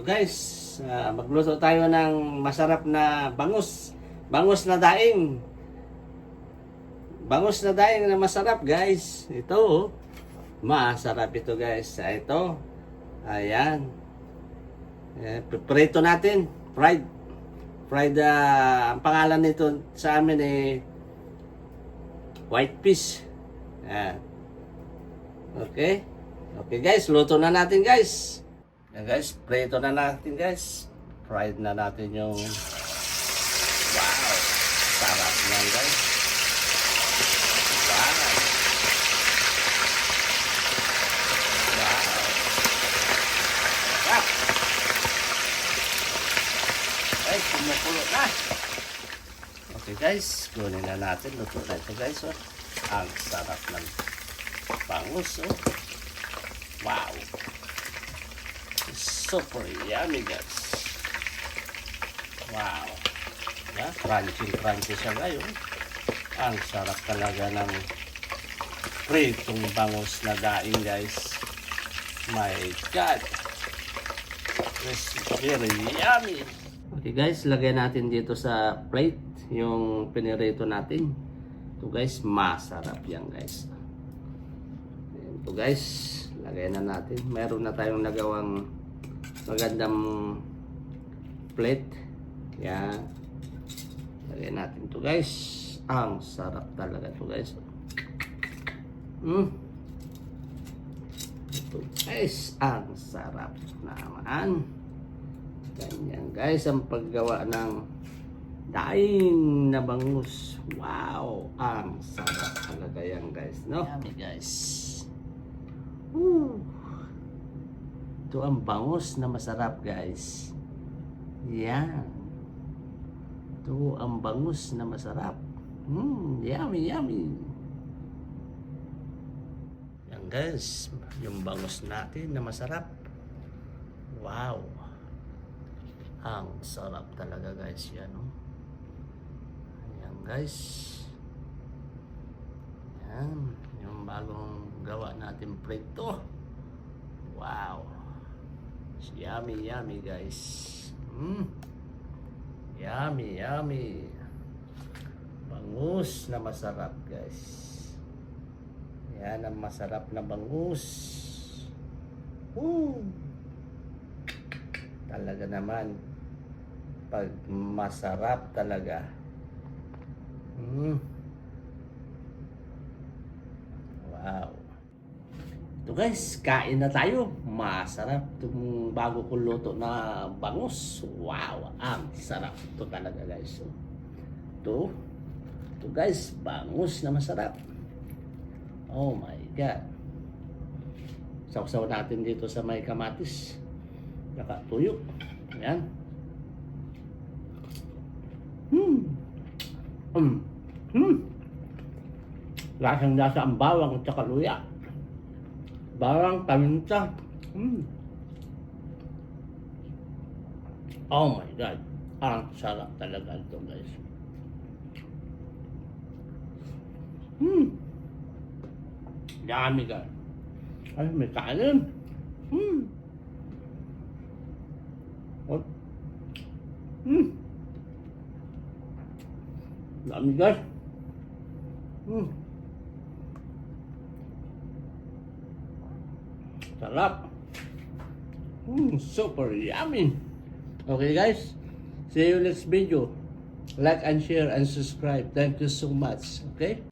So guys, ah, magluto tayo ng masarap na bangus. Bangus na daing. Bangus na daing na masarap guys. Ito oh. Masarap ito guys. Ah, Ito. Ayan. Eh, prito natin. Fried. Fried, ah, ang pangalan nito sa amin eh white fish. Ayan. Okay. Okay guys, luto na natin guys. Yan guys, prito na natin guys. Fried na natin yung Wow! Sarap yan guys. Wow! Wow! Sarap! Guys, kumukulo na. Okay guys, kunin na natin. Luto na ito guys. Oh. Ang sarap ng bangus. Oh. Wow! Super yummy guys. Wow. Yeah, crunchy crunchy siya ngayon. Ang sarap talaga ng pritong bangus na daing guys. My God. It's very yummy. Okay guys, lagay natin dito sa plate yung pinirito natin. Ito guys, masarap yan guys. Ito guys, lagay na natin. Meron na tayong nagawang magandang plate. Yan. Lagay natin to guys. Ang sarap talaga to guys. Mm. Ito guys, ang sarap naman. Ganyan guys, ang paggawa ng daing na bangus. Wow, ang sarap talaga yan guys, no? Yummy guys. Woo. Ito ang bangus na masarap guys. Yan. Ito ang bangus na masarap. Mmm, yummy, yummy. Yan guys, yung bangus natin na masarap. Wow. Ang sarap talaga guys yan. Oh. Yan guys. Yan. Yung bagong gawa natin prito. Wow. Yummy, yummy guys. Mm. Yummy, yummy. Bangus na masarap guys. Yan ang masarap na bangus. Woo! Talaga naman. Pag masarap talaga. Mm. Wow. Ito guys, kain na tayo. Masarap itong bago kong luto na bangus. Wow, ang sarap. Ito talaga guys. Ito. Ito guys, bangus na masarap. Oh my God. Sausaw natin dito sa may kamatis. Nakatuyok. Ayan. Hmm. Hmm. Hmm. Lasang lasa ang bawang at saka luya. Bawang paminta. Hmm. Oh my God. Ang sarap talaga ito guys. Hmm. Dami guys. Ay, may kanin. Hmm. Oh. Hmm. Dami guys. Hmm. Sarap. Hmm, super yummy. Okay guys, see you next video. Like and share and subscribe. Thank you so much. Okay?